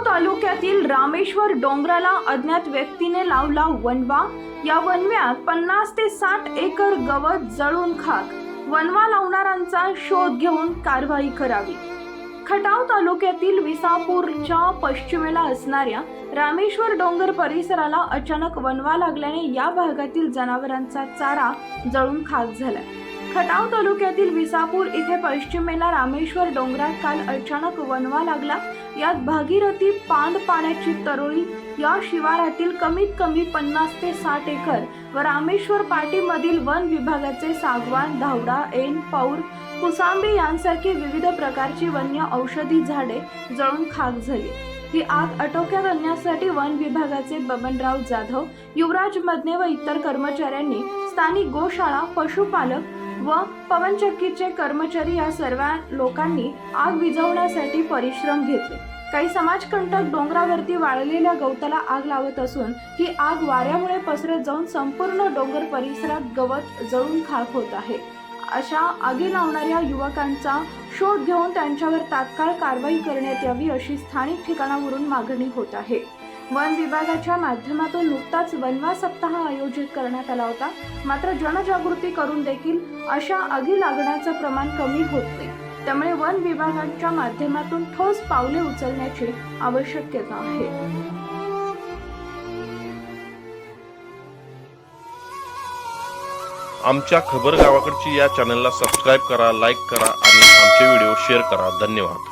तालुक्यातील रामेश्वर डोंगराला अज्ञात व्यक्तीने लावला वनवा या वनव्यात पन्नास ते साठ एकर गवत जळून खाक. वनवा लावणाऱ्यांचा शोध घेऊन कारवाई करावी. खटाव तालुक्यातील विसापूरच्या पश्चिमेला असणाऱ्या रामेश्वर डोंगर परिसराला अचानक वनवा लागल्याने या भागातील जनावरांचा चारा जळून खाक झाला. खटाव तालुक्यातील विसापूर इथे पश्चिमेला रामेश्वर डोंगरात काल अचानक वनवा लागला. यात भागीरथी पांद पाण्याची तरोळी या शिवारातील कमीत कमी पन्नास ते साठ एकर व रामेश्वर पाटीमधील वन विभागाचे सागवान धावडा एन पौर कुसांबे यांसारखी विविध प्रकारची वन्य औषधी झाडे जळून खाक झाली. ही आग आटोक्यात आणण्यासाठी वन विभागाचे बबनराव जाधव युवराज मदने व इतर कर्मचाऱ्यांनी स्थानिक गोशाळा पशुपालक व पवनचक्कीचे कर्मचारी या सर्व लोकांनी आग विझवण्यासाठी परिश्रम घेतले. काही समाजकंटक डोंगरावरती वाळलेल्या गवताला आग लावत असून ही आग वाऱ्यामुळे पसरत जाऊन संपूर्ण डोंगर परिसरात गवत जळून खाक होत आहे. अशा आगी लावणाऱ्या युवकांचा शोध घेऊन त्यांच्यावर तात्काळ कारवाई करण्यात यावी अशी स्थानिक ठिकाणावरून मागणी होत आहे. वन विभागाच्या माध्यमातून नुकताच वनवा सप्ताह आयोजित करण्यात आला होता. मात्र जनजागृती करून देखील अशा आगी लागण्याचं प्रमाण कमी होत नाही. त्यामुळे वन विभागाच्या माध्यमातून ठोस पावले उचलण्याची आवश्यकता आहे. आमच्या खबर गावाकडची या चॅनलला सबस्क्राईब करा लाईक करा आणि आमचे व्हिडिओ शेअर करा. धन्यवाद.